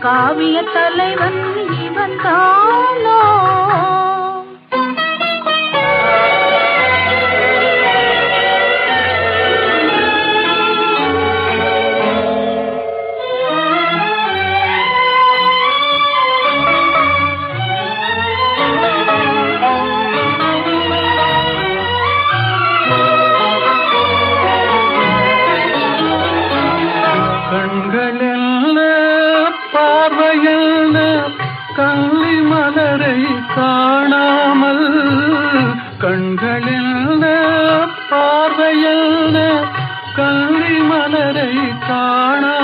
காவிய தலைவன் இவன் தானோ கண்கள் பார்வையில் கல்லி மலரை காணாமல் கண்களில் பார்வையில் கல்லி மலரை காணாமல்